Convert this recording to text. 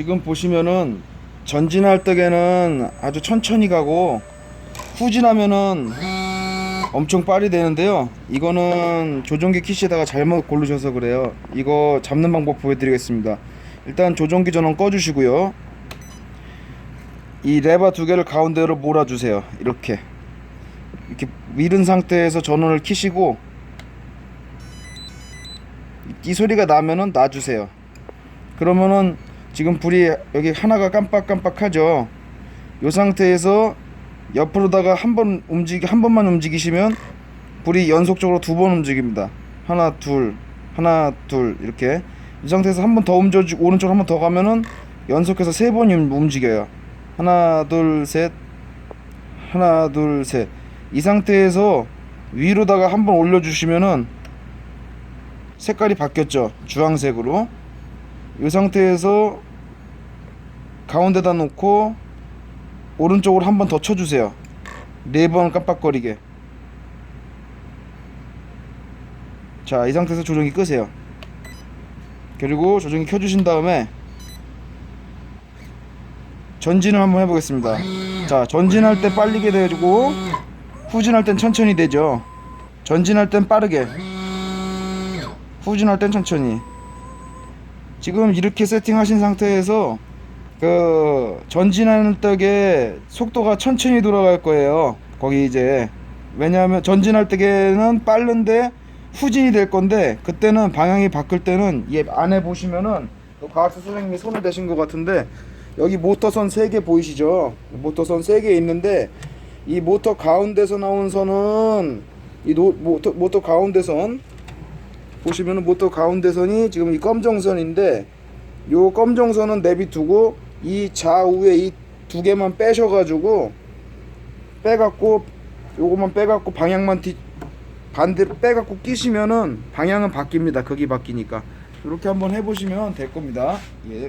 지금 보시면은 전진할 때에는 아주 천천히 가고 후진하면은 엄청 빨리 되는데요. 이거는 조종기 키시에다가 잘못 고르셔서 그래요. 이거 잡는 방법 보여드리겠습니다. 일단 조종기 전원 꺼주시고요. 이 레바 두 개를 가운데로 몰아주세요. 이렇게 이렇게 밀은 상태에서 전원을 키시고 이 소리가 나면은 놔주세요. 그러면은 지금 불이 여기 하나가 깜빡깜빡하죠. 이 상태에서 옆으로다가 한 번 움직이 한 번만 움직이시면 불이 연속적으로 두 번 움직입니다. 하나 둘 하나 둘 이렇게 이 상태에서 한 번 더 움직여 오른쪽 한번 더 가면은 연속해서 세 번이 움직여요. 하나 둘 셋 하나 둘 셋 이 상태에서 위로다가 한 번 올려주시면은 색깔이 바뀌었죠 주황색으로 이 상태에서 가운데다 놓고 오른쪽으로 한 번 더 쳐주세요. 네 번 깜빡거리게. 자 이 상태에서 조종기 끄세요. 그리고 조종기 켜주신 다음에 전진을 한번 해보겠습니다. 자 전진할 때 빨리게 되고 후진할 땐 천천히 되죠. 전진할 땐 빠르게. 후진할 땐 천천히 지금 이렇게 세팅하신 상태에서 그 전진하는 때에 속도가 천천히 돌아갈 거예요. 거기 이제 왜냐하면 전진할 때에는 빠른데 후진이 될 건데 그때는 방향이 바뀔 때는 이 안에 보시면은 그 과학사 선생님이 손을 대신 것 같은데 여기 모터선 3개 보이시죠? 모터선 3개 있는데 이 모터 가운데서 나온 선은 이 노, 모터, 모터 가운데선 보시면은 모터 가운데선이 지금 이 검정선인데 요 검정선은 내비두고 이 좌우에 이 두 개만 빼셔가지고 빼갖고 요거만 빼갖고 방향만 뒤 반대로 빼갖고 끼시면은 방향은 바뀝니다. 극이 바뀌니까 이렇게 한번 해보시면 될 겁니다. 예.